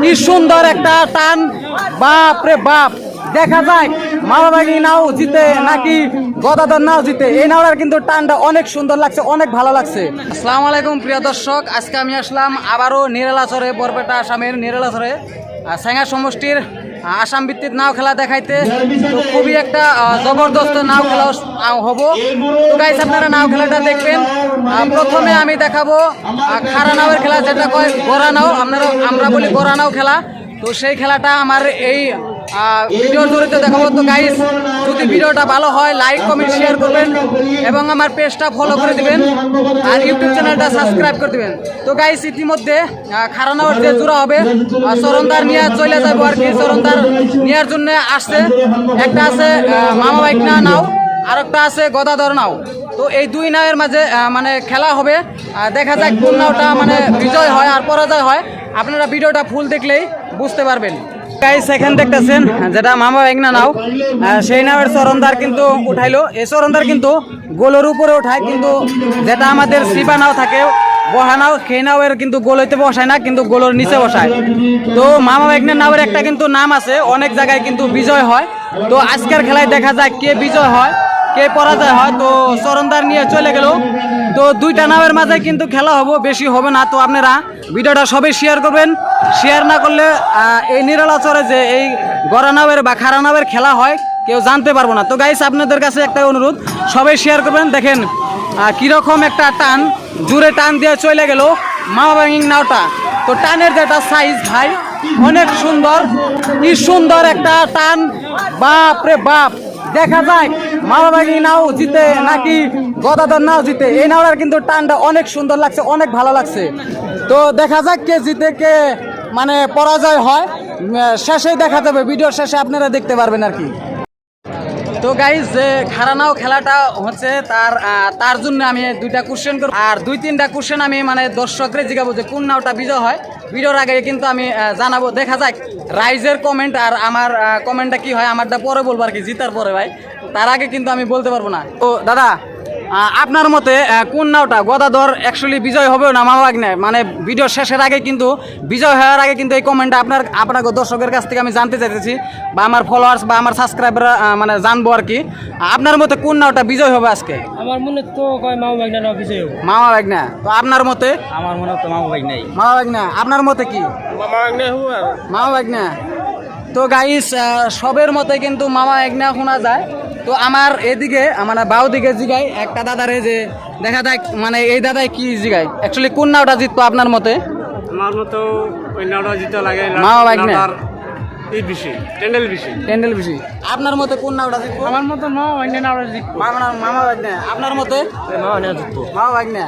কি সুন্দর একটা টান। বাপ রে বাপ। দেখা যায় মামাবাগি নাও জিতে নাকি গদাধর নাও জিতে। এই নাওটার কিন্তু টানটা অনেক সুন্দর লাগছে, অনেক ভালো লাগছে। আসসালামু আলাইকুম, প্রিয় দর্শক। আজকে আমি আসলাম আবারও নিরালাচরে, বরপেটা আসামের নিরালাচরে স্যাঙ্গা সমষ্টির আসাম ভিত্তিক নাও খেলা দেখাইতে। তো খুবই একটা জবরদস্ত নাও খেলা হব। তো গাইস আপনারা নাও খেলাটা দেখবেন। প্রথমে আমি দেখাবো খারা নাওয়ের খেলা, যেটা কয় গোরা নাও। আপনারা, আমরা বলি গোরা নাও খেলা। তো সেই খেলাটা আমার এই আহ, ভিডিওর জড়িত দেখাবো তো গাইস যদি ভিডিওটা ভালো হয় লাইক কমেন্ট শেয়ার করবেন এবং আমার পেজটা ফলো করে দিবেন আর ইউটিউব চ্যানেলটা সাবস্ক্রাইব করে দিবেন। তো গাইস ইতিমধ্যে খারানাওয়ার যে জোড়া হবে চরণদার নিয়ে চলে যাব আর কি চরণদার নেওয়ার জন্য আসছে। একটা আছে মামা বাইক না নাও আর একটা আছে গদাধর নাও। তো এই দুই নাওয়ের মাঝে মানে খেলা হবে। দেখা যাক কোন নাওটা মানে বিজয় হয় আর পরাজয় হয়। আপনারা ভিডিওটা ফুল দেখলেই বুঝতে পারবেন। গাইস এখান দেখতেছেন যেটা মামা বেগনা নাও সেই নামের চরণদার কিন্তু উঠাইলো। এই চরণদার কিন্তু গোলের উপরে উঠায়, কিন্তু যেটা আমাদের সিবা নাও থাকে, বহা নাও, সেই নাওয়ের কিন্তু গোল হইতে বসায় না, কিন্তু গোলের নিচে বসায়। তো মামা একনা নাওয়ের একটা কিন্তু নাম আছে, অনেক জায়গায় কিন্তু বিজয় হয়। তো আজকের খেলায় দেখা যায় কে বিজয় হয়। কে পরাজয় হয় তো চরণদার নিয়ে চলে গেল। তো দুইটা নামের মাঝে কিন্তু খেলা হব, বেশি হবে না। তো আপনারা ভিডিওটা সবাই শেয়ার করবেন। শেয়ার না করলে এই নিরালাচরে যে এই গড়া নামের বা খারা নামের খেলা হয়, কেউ জানতে পারব না। তো গাইস আপনাদের কাছে একটা অনুরোধ, সবাই শেয়ার করবেন। দেখেন কীরকম একটা টান, জুড়ে টান দিয়ে চলে গেল মামা ব্যাঙ্গিং নাওটা। তো টানের যেটা সাইজ ভাই, অনেক সুন্দর। কি সুন্দর একটা টান। বাপ রে বাপ! দেখা যায় মারামারি নাও জিতে নাকি গদাধর নাও জিতে। এই নাওড়ার কিন্তু টানটা অনেক সুন্দর লাগছে, অনেক ভালো লাগছে। তো দেখা যাক কে জিতে, কে মানে পরাজয় হয়। শেষে দেখা যাবে, ভিডিওর শেষে আপনারা দেখতে পারবেন আর কি। তো গাইজ যে খারানাও খেলাটা হচ্ছে তার তার জন্য আমি দুইটা কোশ্চেন করব। আর দুই তিনটা কোশ্চেন আমি মানে দর্শকরে জিগাবো যে কোন নাওটা বিজয় হয়। ভিডিওর আগে কিন্তু আমি জানাব। দেখা যাক রাইজের কমেন্ট আর আমার কমেন্টটা কি হয়, আমারটা পরে বলব আর কি, জিতার পরে ভাই। তার আগে কিন্তু আমি বলতে পারব না। তো দাদা আপনার মতে কোন নাওটা গদাধর অ্যাকচুয়ালি বিজয় হবে না মামাবাগ নেয় মানে ভিডিও শেষের আগে কিন্তু বিজয় হওয়ার আগে কিন্তু এই কমেন্টটা আপনার আপনার দর্শকের কাছ থেকে আমি জানতে চাইতেছি বা আমার ফলোয়ার্স বা আমার সাবস্ক্রাইবাররা মানে জানব আর কি। আপনার মতে কোন নাওটা বিজয় হবে আজকে? আমার মনে তো না বিজয় হব। না তো আপনার মতে? আমার মনে তো মামা বাইক নাই। মামা বাগ না আপনার মতে কি? মামা বাইক নাই হব আর? মামা বাগ না তো গাইস সবের মতে কিন্তু মামা একনা শোনা যায়। তো আমার এদিকে মানে বাউ দিকে জিগাই একটা দাদারে যে দেখা যায় মানে এই দাদাই কি জিগাই অ্যাকচুয়ালি কোন নাওটা জিতবো আপনার মতে? আমার মতো ওই নাওটা জিতে লাগে মামা বাইক না? এই বেশি টেন্ডেল বেশি। টেন্ডেল বেশি। আপনার মতে কোন নাওটা জিতবো? আমার মতো মামা বাইক না নাওটা জিতবো। মামা বাগ না। আপনার মতে? মামা না।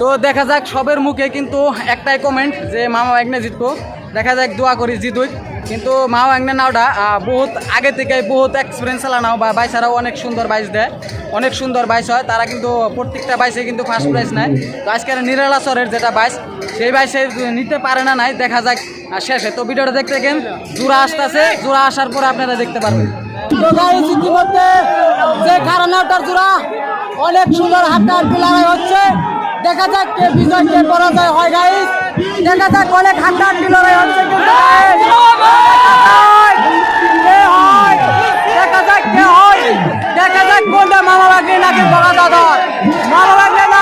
তো দেখা যাক সবের মুখে কিন্তু একটাই কমেন্ট যে মামা বাগনা জিতবো। দেখা যাক দোয়া করি জিতুক। কিন্তু মামা বাগনা নাওটা বহুত আগে থেকে বহুত এক্সপিরিয়েন্স চালানো বা বাইসারাও অনেক সুন্দর বাইস দেয়, অনেক সুন্দর বাইস হয়, তারা কিন্তু প্রত্যেকটা বাইসে কিন্তু ফার্স্ট প্রাইজ নেয়। তো আজকের নিরালাচরের যেটা বাইস, সেই বাইসে নিতে পারে না, নাই, দেখা যাক শেষে। তো ভিডিওটা দেখতে দেখেন জোড়া আসতেছে, জোড়া আসার পরে আপনারা দেখতে পারবেন। যে অনেক সুন্দর লড়াই হচ্ছে, দেখা যাক কে বিজয়, কে পরাজয় হয় গাইস দেখা যাক অনেক হাড্ডাহাড্ডি লড়াই হচ্ছে কে হয়? দেখা যাক কে হয়। দেখা যাক কোনটা নাকি বড় দাদা। মামা বাগনি না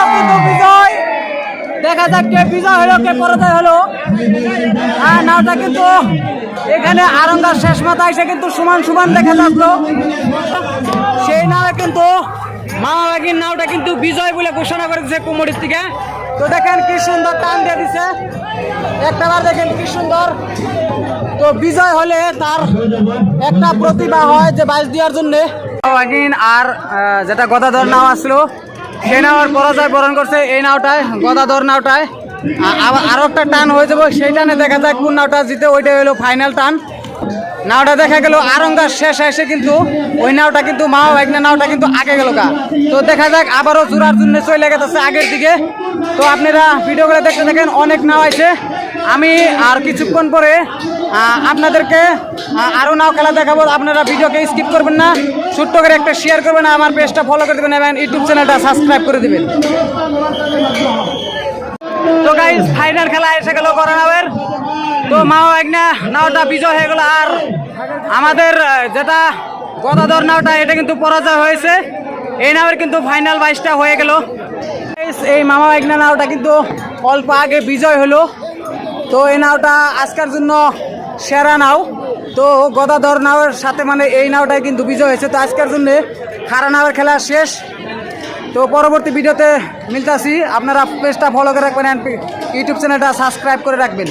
দেখা যাক কে বিজয় হলো, কে পরাজয় হলো। হ্যাঁ নাওটা কিন্তু এখানে আরঙ্গার শেষ মাথা এসে কিন্তু সমান সমান দেখা যাচ্ছিল। সেই নামে কিন্তু মামাবাগির নাওটা কিন্তু বিজয় বলে ঘোষণা করে দিচ্ছে কুমোরির থেকে তো দেখেন কি সুন্দর টান দিয়ে দিছে। একটা বার দেখেন কি সুন্দর। তো বিজয় হলে তার একটা প্রতিভা হয় যে বাইশ দেওয়ার জন্যে। মামাবাগিন আর যেটা গদাধর নাও আসলো, সেই নাওয়ার পরাজয় বরণ করছে এই নাওটায়, গদাধর নাওটায়। আ- আবার আরও একটা টান হয়ে যাব, সেই টানে দেখা যায় কোন নাওটা জিতে ওইটা হলো ফাইনাল টান। নাওটা দেখা গেল আরঙ্গার শেষ এসে কিন্তু ওই নাওটা কিন্তু মা একনা নাওটা কিন্তু আগে গেল গা। তো দেখা যাক, আবারও জোড়ার জন্য চলে গেছে আগের দিকে। তো আপনারা ভিডিও করে দেখতে দেখেন অনেক নাও আছে আমি আর কিছুক্ষণ পরে আপনাদেরকে আরও নাও খেলা দেখাবো। আপনারা ভিডিওকে স্কিপ করবেন না, ছোট্ট করে একটা শেয়ার করবেন, আমার পেজটা ফলো করে দেবেন এবং ইউটিউব চ্যানেলটা সাবস্ক্রাইব করে দেবেন। তো গাইজ ফাইনাল খেলা এসে গেল করোনাবের তো মামা ভাগনা নাওটা বিজয় হয়ে গেল আর আমাদের যেটা গদাধর নাওটা, এটা কিন্তু পরাজয় হয়েছে। এই নামের কিন্তু ফাইনাল বাইশটা হয়ে গেল। এই মামা ভাগনা নাওটা কিন্তু অল্প আগে বিজয় হলো। তো এই নাওটা আজকের জন্য সেরা নাও। তো গদাধর নাওয়ের সাথে মানে এই নাওটাই কিন্তু বিজয় হয়েছে। তো আজকের জন্য খারা নাওয়ের খেলা শেষ। তো পরবর্তী ভিডিওতে মিলতাছি। আপনারা পেজটা ফলো করে রাখবেন ইউটিউব চ্যানেলটা সাবস্ক্রাইব করে রাখবেন।